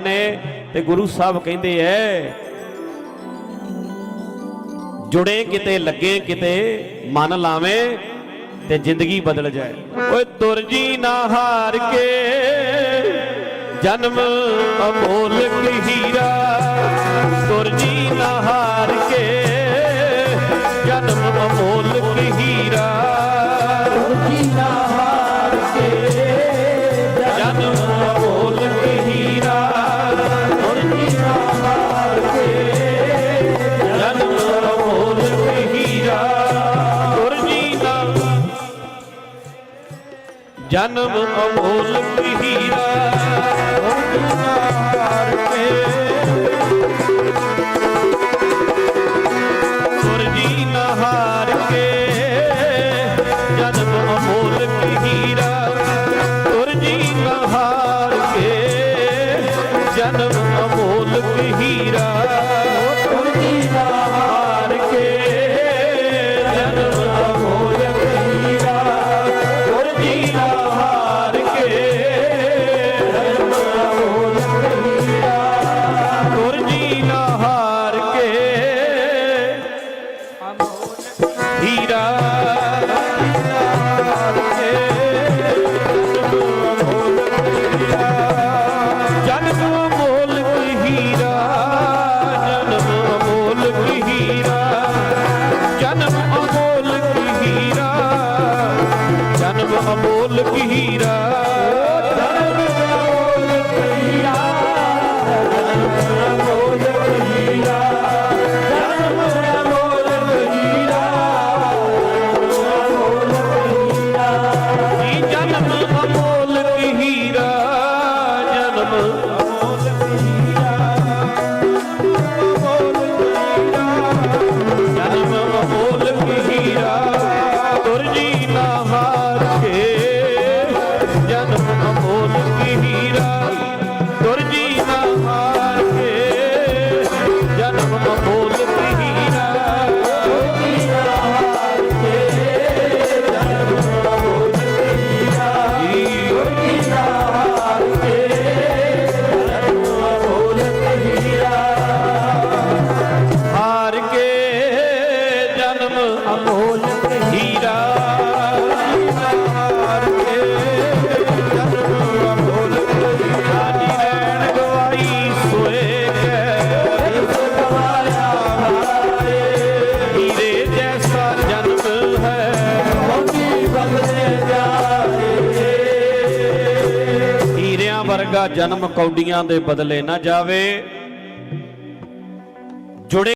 ਨੇ ਤੇ ਗੁਰੂ ਸਾਹਿਬ ਕਹਿੰਦੇ ਐ, ਜੁੜੇ ਕਿਤੇ ਲੱਗੇ ਕਿਤੇ ਮਨ ਲਾਵੇਂ ਤੇ ਜ਼ਿੰਦਗੀ ਬਦਲ ਜਾਏ। ਓਏ ਦੁਰਜੀ ਨਾ ਹਾਰ ਕੇ ਜਨਮ ਅਮੋਲਕ ਹੀਰਾ ਜਨਮ ਅਮੋਲ ਹੀਰਾ ਜਨਮ ਅਮੋਲ ਹੀਰਾ ਜਨਮ ਅਮੋਲ ਹੀਰਾ amor. ਅਮੋਲ ਹੀਰਾ ਵਰਗਾ ਜਨਮ ਕੌਡੀਆਂ ਦੇ ਬਦਲੇ ਨਾ ਜਾਵੇ